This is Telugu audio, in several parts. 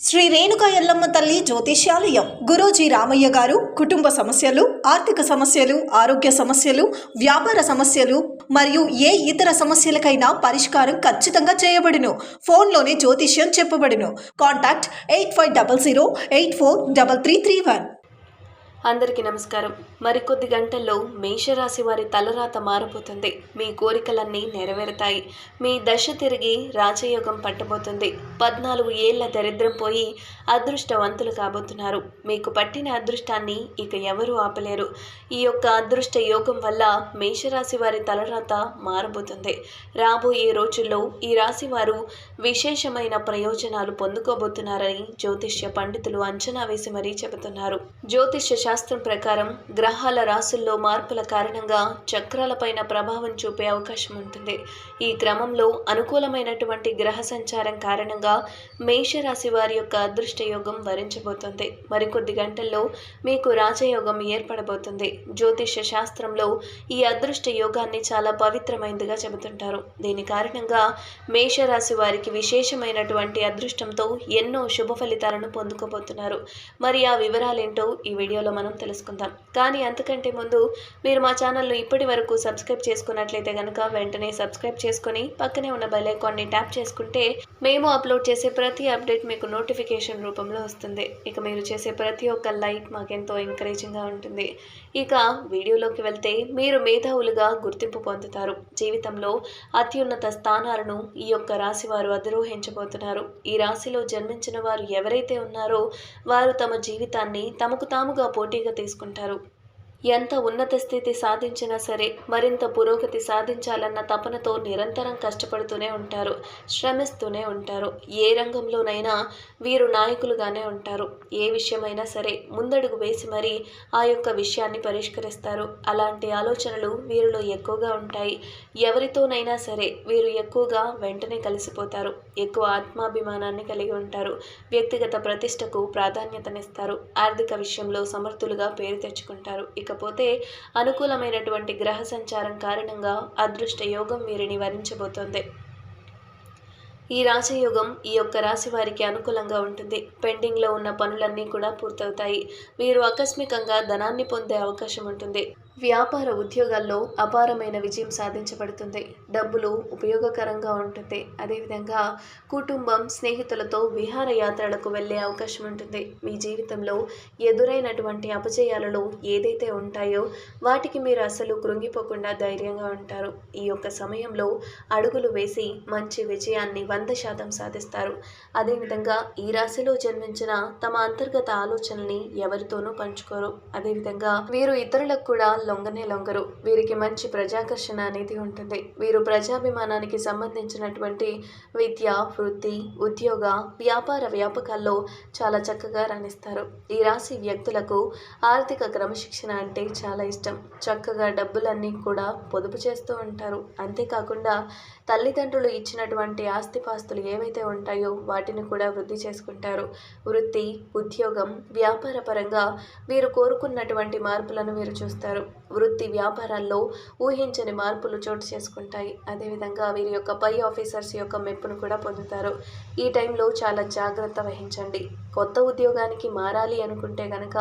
శ్రీ రేణుక ఎల్లమ్మ తల్లి జ్యోతిష్యాలయం. గురూజీ రామయ్య గారు కుటుంబ సమస్యలు ఆర్థిక సమస్యలు ఆరోగ్య సమస్యలు వ్యాపార సమస్యలు మరియు ఏ ఇతర సమస్యలకైనా పరిష్కారం ఖచ్చితంగా చేయబడును. ఫోన్లోనే జ్యోతిష్యం చెప్పబడును. Contact eight five double zero eight four double three three one. అందరికీ నమస్కారం. మరికొద్ది గంటల్లో మేషరాశి వారి తలరాత మారిపోతుంది మీ కోరికలన్నీ నెరవేరుతాయి. మీ దశ తిరిగి రాజయోగం పట్టబోతుంది. పద్నాలుగు ఏళ్ళ దరిద్రం పోయి అదృష్టవంతులు కాబోతున్నారు. మీకు పట్టిన అదృష్టాన్ని ఇక ఎవరూ ఆపలేరు. ఈ యొక్క అదృష్ట యోగం వల్ల మేషరాశి వారి తలరాత మారబోతుంది. రాబోయే రోజుల్లో ఈ రాశి వారు విశేషమైన ప్రయోజనాలు పొందుకోబోతున్నారని జ్యోతిష్య పండితులు అంచనా వేసి మరీ చెబుతున్నారు. జ్యోతిష్య శాస్త్రం ప్రకారం గ్రహాల రాసుల్లో మార్పుల కారణంగా చక్రాలపైన ప్రభావం చూపే అవకాశం ఉంటుంది. ఈ క్రమంలో అనుకూలమైనటువంటి గ్రహ సంచారం కారణంగా మేషరాశి వారి యొక్క అదృష్ట యోగం వరించబోతుంది. మరికొద్ది గంటల్లో మీకు రాజయోగం ఏర్పడబోతుంది. జ్యోతిష్య శాస్త్రంలో ఈ అదృష్ట యోగాన్ని చాలా పవిత్రమైనదిగా చెబుతుంటారు. దీని కారణంగా మేషరాశి వారికి విశేషమైనటువంటి అదృష్టంతో ఎన్నో శుభ ఫలితాలను పొందుకోబోతున్నారు. మరి ఆ వివరాలేంటో ఈ వీడియోలో మనం తెలుసుకుందాం. కానీ అంతకంటే ముందు మీరు మా ఛానల్ను ఇప్పటి వరకు సబ్స్క్రైబ్ చేసుకున్నట్లయితే కనుక వెంటనే సబ్స్క్రైబ్ చేసుకుని పక్కనే ఉన్న బెల్ ఐకాన్ని ట్యాప్ చేసుకుంటే మేము అప్లోడ్ చేసే ప్రతి అప్డేట్ మీకు నోటిఫికేషన్ రూపంలో వస్తుంది. ఇక మీరు చేసే ప్రతి ఒక్క లైక్ మాకెంతో ఎంకరేజింగ్గా ఉంటుంది. ఇక వీడియోలోకి వెళ్తే మీరు మేధావులుగా గుర్తింపు పొందుతారు. జీవితంలో అత్యున్నత స్థానాలను ఈ యొక్క రాశి వారు అధిరోహించబోతున్నారు. ఈ రాశిలో జన్మించిన వారు ఎవరైతే ఉన్నారో వారు తమ జీవితాన్ని తమకు తాముగా పోటీగా తీసుకుంటారు. ఎంత ఉన్నత స్థితి సాధించినా సరే మరింత పురోగతి సాధించాలన్న తపనతో నిరంతరం కష్టపడుతూనే ఉంటారు శ్రమిస్తూనే ఉంటారు. ఏ రంగంలోనైనా వీరు నాయకులుగానే ఉంటారు. ఏ విషయమైనా సరే ముందడుగు వేసి మరీ ఆ యొక్క విషయాన్ని పరిష్కరిస్తారు. అలాంటి ఆలోచనలు వీరిలో ఎక్కువగా ఉంటాయి. ఎవరితోనైనా సరే వీరు ఎక్కువగా వెంటనే కలిసిపోతారు. ఎక్కువ ఆత్మాభిమానాన్ని కలిగి ఉంటారు. వ్యక్తిగత ప్రతిష్టకు ప్రాధాన్యతనిస్తారు. ఆర్థిక విషయంలో సమర్థులుగా పేరు తెచ్చుకుంటారు. ఇకపోతే అనుకూలమైనటువంటి గ్రహ సంచారం కారణంగా అదృష్ట యోగం వీరిని వరించబోతోంది ఈ రాశియోగం ఈ యొక్క రాశి వారికి అనుకూలంగా ఉంటుంది. పెండింగ్లో ఉన్న పనులన్నీ కూడా పూర్తవుతాయి. వీరు ఆకస్మికంగా ధనాన్ని పొందే అవకాశం ఉంటుంది. వ్యాపార ఉద్యోగాల్లో అపారమైన విజయం సాధించబడుతుంది. డబ్బులు ఉపయోగకరంగా ఉంటుంది. అదేవిధంగా కుటుంబం స్నేహితులతో విహారయాత్రలకు వెళ్ళే అవకాశం ఉంటుంది. మీ జీవితంలో ఎదురైనటువంటి అపజయాలలో ఏదైతే ఉంటాయో వాటికి మీరు అసలు కృంగిపోకుండా ధైర్యంగా ఉంటారు. ఈ యొక్క సమయంలో అడుగులు వేసి మంచి విజయాన్ని వంద శాతం సాధిస్తారు. అదేవిధంగా ఈ రాశిలో జన్మించిన తమ అంతర్గత ఆలోచనల్ని ఎవరితోనూ పంచుకోరు. అదేవిధంగా వీరు ఇతరులకు కూడా లొంగనే లొంగరు. వీరికి మంచి ప్రజాకర్షణ అనేది ఉంటుంది. వీరు ప్రజాభిమానానికి సంబంధించినటువంటి విద్య వృత్తి ఉద్యోగ వ్యాపార వ్యాపకాల్లో చాలా చక్కగా రాణిస్తారు. ఈ రాశి వ్యక్తులకు ఆర్థిక క్రమశిక్షణ అంటే చాలా ఇష్టం. చక్కగా డబ్బులన్నీ కూడా పొదుపు చేస్తూ ఉంటారు. అంతేకాకుండా తల్లిదండ్రులు ఇచ్చినటువంటి ఆస్తిపాస్తులు ఏవైతే ఉంటాయో వాటిని కూడా వృద్ధి చేసుకుంటారు. వృత్తి ఉద్యోగం వ్యాపార పరంగా వీరు కోరుకున్నటువంటి మార్పులను వీరు చూస్తారు. వృత్తి వ్యాపారాల్లో ఊహించని మార్పులు చోటు చేసుకుంటాయి. అదేవిధంగా వీరి యొక్క పై ఆఫీసర్స్ యొక్క మెప్పును కూడా పొందుతారు. ఈ టైంలో చాలా జాగ్రత్త వహించండి. కొత్త ఉద్యోగానికి మారాలి అనుకుంటే కనుక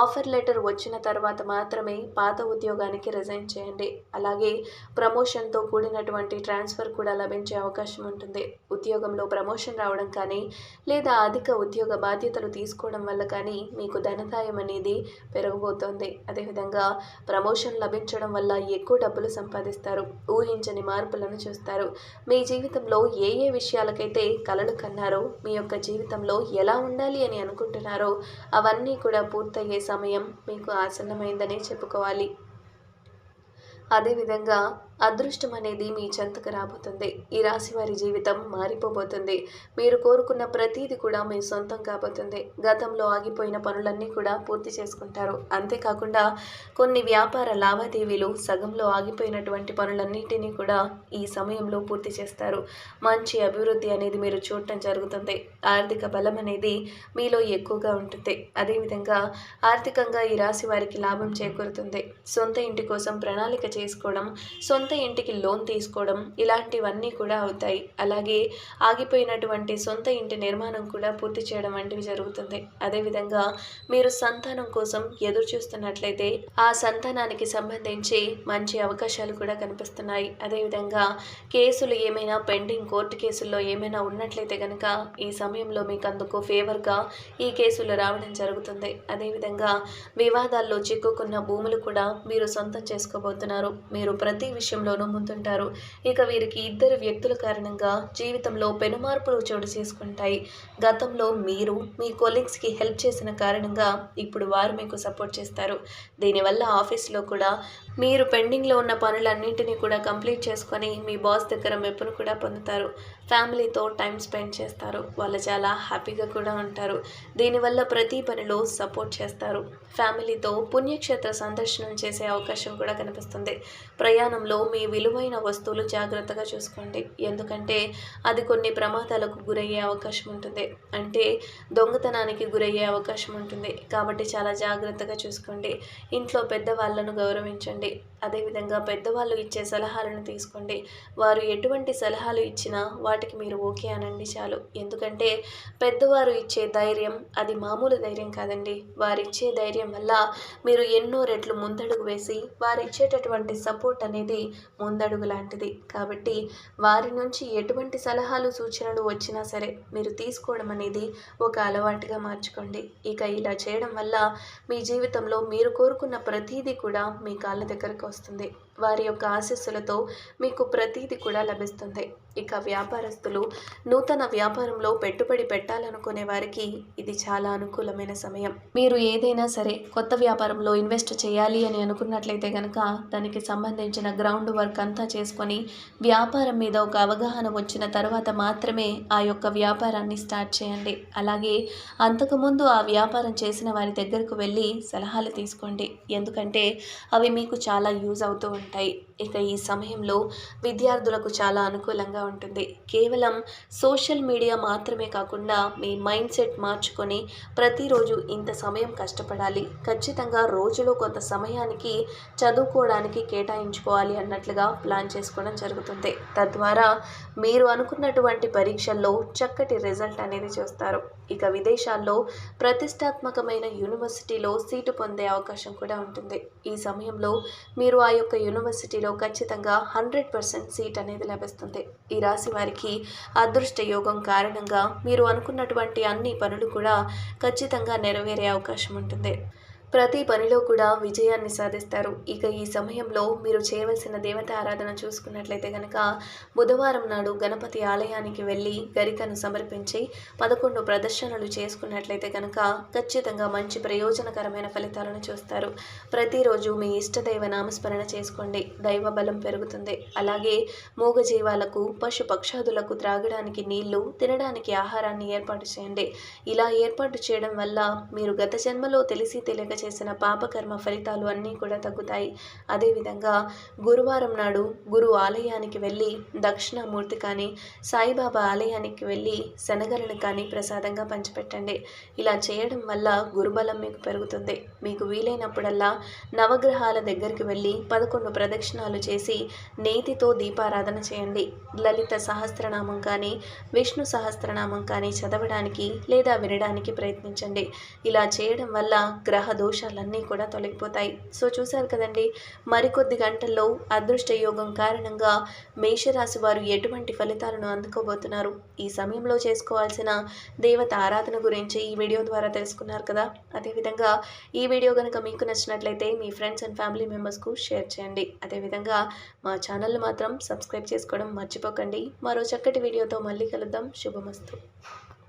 ఆఫర్ లెటర్ వచ్చిన తర్వాత మాత్రమే పాత ఉద్యోగానికి రిజైన్ చేయండి. అలాగే ప్రమోషన్తో కూడినటువంటి ట్రాన్స్ఫర్ కూడా లభించే అవకాశం ఉంటుంది. ఉద్యోగంలో ప్రమోషన్ రావడం కానీ లేదా అధిక ఉద్యోగ బాధ్యతలు తీసుకోవడం వల్ల కానీ మీకు ధనదాయం అనేది పెరగబోతోంది. అదేవిధంగా ప్రమోషన్ లభించడం వల్ల ఎక్కువ డబ్బులు సంపాదిస్తారు. ఊహించని మార్పులను చూస్తారు. మీ జీవితంలో ఏ ఏ విషయాలకైతే కలలు కన్నారో మీ యొక్క జీవితంలో ఎలా ఉండాలి అని అనుకుంటున్నారో అవన్నీ కూడా పూర్తయ్యే సమయం మీకు ఆసన్నమైందనే చెప్పుకోవాలి. అదేవిధంగా అదృష్టం అనేది మీ చెంతకు రాబోతుంది. ఈ రాశి వారి జీవితం మారిపోబోతుంది. మీరు కోరుకున్న ప్రతీది కూడా మీ సొంతం కాబోతుంది. గతంలో ఆగిపోయిన పనులన్నీ కూడా పూర్తి చేసుకుంటారు. అంతేకాకుండా కొన్ని వ్యాపార లావాదేవీలు సగంలో ఆగిపోయినటువంటి పనులన్నింటినీ కూడా ఈ సమయంలో పూర్తి చేస్తారు. మంచి అభివృద్ధి అనేది మీరు చూడటం జరుగుతుంది. ఆర్థిక బలం అనేది మీలో ఎక్కువగా ఉంటుంది. అదేవిధంగా ఆర్థికంగా ఈ రాశి వారికి లాభం చేకూరుతుంది. సొంత ఇంటి కోసం ప్రణాళిక చేసుకోవడం సొంత సొంత ఇంటికి లోన్ తీసుకోవడం ఇలాంటివన్నీ కూడా అవుతాయి. అలాగే ఆగిపోయినటువంటి సొంత ఇంటి నిర్మాణం కూడా పూర్తి చేయడం వంటివి జరుగుతుంది. అదేవిధంగా మీరు సంతానం కోసం ఎదురు చూస్తున్నట్లయితే ఆ సంతానానికి సంబంధించి మంచి అవకాశాలు కూడా కనిపిస్తున్నాయి. అదేవిధంగా కేసులు ఏమైనా పెండింగ్ కోర్టు కేసుల్లో ఏమైనా ఉన్నట్లయితే కనుక ఈ సమయంలో మీకు అందుకు ఫేవర్గా ఈ కేసులు రావడం జరుగుతుంది. అదేవిధంగా వివాదాల్లో చిక్కుకున్న భూములు కూడా మీరు సొంతం చేసుకోబోతున్నారు. మీరు ప్రతి విషయం విషయంలోనూ ముందుంటారు. ఇక వీరికి ఇద్దరు వ్యక్తుల కారణంగా జీవితంలో పెనుమార్పులు చోటు చేసుకుంటాయి. గతంలో మీరు మీ కొలీగ్స్కి హెల్ప్ చేసిన కారణంగా ఇప్పుడు వారు మీకు సపోర్ట్ చేస్తారు. దీనివల్ల ఆఫీస్లో కూడా మీరు పెండింగ్లో ఉన్న పనులన్నింటినీ కూడా కంప్లీట్ చేసుకొని మీ బాస్ దగ్గర మెప్పును కూడా పొందుతారు. ఫ్యామిలీతో టైం స్పెండ్ చేస్తారు. వాళ్ళు చాలా హ్యాపీగా కూడా ఉంటారు. దీనివల్ల ప్రతి పనిలో సపోర్ట్ చేస్తారు. ఫ్యామిలీతో పుణ్యక్షేత్ర సందర్శనం చేసే అవకాశం కూడా కనిపిస్తుంది. ప్రయాణంలో మీ విలువైన వస్తువులు జాగ్రత్తగా చూసుకోండి. ఎందుకంటే అది కొన్ని ప్రమాదాలకు గురయ్యే అవకాశం ఉంటుంది. అంటే దొంగతనానికి గురయ్యే అవకాశం ఉంటుంది. కాబట్టి చాలా జాగ్రత్తగా చూసుకోండి. ఇంట్లో పెద్దవాళ్ళను గౌరవించండి. అదేవిధంగా పెద్దవాళ్ళు ఇచ్చే సలహాలను తీసుకోండి. వారు ఎటువంటి సలహాలు ఇచ్చినా వాటికి మీరు ఓకే అనండి చాలు. ఎందుకంటే పెద్దవారు ఇచ్చే ధైర్యం అది మామూలు ధైర్యం కాదండి. వారు ఇచ్చే ధైర్యం వల్ల మీరు ఎన్నో రెట్లు ముందడుగు వేసి వారు ఇచ్చేటటువంటి సపోర్ట్ అనేది ముందడుగు లాంటిది. కాబట్టి వారి నుంచి ఎటువంటి సలహాలు సూచనలు వచ్చినా సరే మీరు తీసుకోవడం అనేది ఒక అలవాటుగా మార్చుకోండి. ఇక ఇలా చేయడం వల్ల మీ జీవితంలో మీరు కోరుకున్న ప్రతీది కూడా మీ కాళ్ళ దగ్గరకు వస్తుంది. వారి యొక్క ఆశీస్సులతో మీకు ప్రతీది కూడా లభిస్తుంది. ఇక వ్యాపారస్తులు నూతన వ్యాపారంలో పెట్టుబడి పెట్టాలనుకునే వారికి ఇది చాలా అనుకూలమైన సమయం. మీరు ఏదైనా సరే కొత్త వ్యాపారంలో ఇన్వెస్ట్ చేయాలి అని అనుకున్నట్లయితే కనుక దానికి సంబంధించిన గ్రౌండ్ వర్క్ అంతా చేసుకొని వ్యాపారం మీద ఒక అవగాహన వచ్చిన తర్వాత మాత్రమే ఆ యొక్క వ్యాపారాన్ని స్టార్ట్ చేయండి. అలాగే అంతకుముందు ఆ వ్యాపారం చేసిన వారి దగ్గరకు వెళ్ళి సలహాలు తీసుకోండి. ఎందుకంటే అవి మీకు చాలా యూజ్ అవుతూ ఉంటాయి. ఉంటాయి ఇక ఈ సమయంలో విద్యార్థులకు చాలా అనుకూలంగా ఉంటుంది. కేవలం సోషల్ మీడియా మాత్రమే కాకుండా మీ మైండ్ సెట్ మార్చుకొని ప్రతిరోజు ఇంత సమయం కష్టపడాలి. ఖచ్చితంగా రోజులో కొంత సమయానికి చదువుకోవడానికి కేటాయించుకోవాలి అన్నట్లుగా ప్లాన్ చేసుకోవడం జరుగుతుంది. తద్వారా మీరు అనుకున్నటువంటి పరీక్షల్లో చక్కటి రిజల్ట్ అనేది చూస్తారు. ఇక విదేశాల్లో ప్రతిష్టాత్మకమైన యూనివర్సిటీలో సీటు పొందే అవకాశం కూడా ఉంటుంది. ఈ సమయంలో మీరు ఆ యొక్క యూనివర్సిటీలో ఖచ్చితంగా హండ్రెడ్ పర్సెంట్ సీట్ అనేది లభిస్తుంది. ఈ రాశి వారికి అదృష్ట యోగం కారణంగా మీరు అనుకున్నటువంటి అన్ని పనులు కూడా ఖచ్చితంగా నెరవేరే అవకాశం ఉంటుంది. ప్రతి పనిలో కూడా విజయాన్ని సాధిస్తారు. ఇక ఈ సమయంలో మీరు చేయవలసిన దేవత ఆరాధన చూసుకున్నట్లయితే కనుక బుధవారం నాడు గణపతి ఆలయానికి వెళ్ళి గరికను సమర్పించి పదకొండు ప్రదర్శనలు చేసుకున్నట్లయితే కనుక ఖచ్చితంగా మంచి ప్రయోజనకరమైన ఫలితాలను చూస్తారు. ప్రతిరోజు మీ ఇష్టదైవ నామస్మరణ చేసుకోండి. దైవ బలం పెరుగుతుంది. అలాగే మూగజీవాలకు పశు పక్షాదులకు త్రాగడానికి నీళ్ళు తినడానికి ఆహారాన్ని ఏర్పాటు చేయండి. ఇలా ఏర్పాటు చేయడం వల్ల మీరు గత జన్మలో తెలిసి తెలియక చేసిన పాపకర్మ ఫలితాలు అన్నీ కూడా తగ్గుతాయి. అదేవిధంగా గురువారం నాడు గురు ఆలయానికి వెళ్ళి దక్షిణామూర్తి కానీ సాయిబాబా ఆలయానికి వెళ్ళి శనగలను కానీ ప్రసాదంగా పంచిపెట్టండి. ఇలా చేయడం వల్ల గురుబలం మీకు పెరుగుతుంది. మీకు వీలైనప్పుడల్లా నవగ్రహాల దగ్గరికి వెళ్ళి పదకొండు ప్రదక్షిణాలు చేసి నేతితో దీపారాధన చేయండి. లలిత సహస్రనామం కానీ విష్ణు సహస్రనామం కానీ చదవడానికి లేదా వినడానికి ప్రయత్నించండి. ఇలా చేయడం వల్ల గ్రహ దోషాలన్నీ కూడా తొలగిపోతాయి. సో చూశారు కదండి మరికొద్ది గంటల్లో అదృష్ట యోగం కారణంగా మేషరాశి వారు ఎటువంటి ఫలితాలను అందుకోబోతున్నారు? ఈ సమయంలో చేసుకోవాల్సిన దేవత ఆరాధన గురించి ఈ వీడియో ద్వారా తెలుసుకున్నారు కదా? అదేవిధంగా ఈ వీడియో కనుక మీకు నచ్చినట్లయితే మీ ఫ్రెండ్స్ అండ్ ఫ్యామిలీ మెంబర్స్కు షేర్ చేయండి. అదేవిధంగా మా ఛానల్ మాత్రం సబ్స్క్రైబ్ చేసుకోవడం మర్చిపోకండి. మరో చక్కటి వీడియోతో మళ్ళీ కలుద్దాం. శుభమస్తు.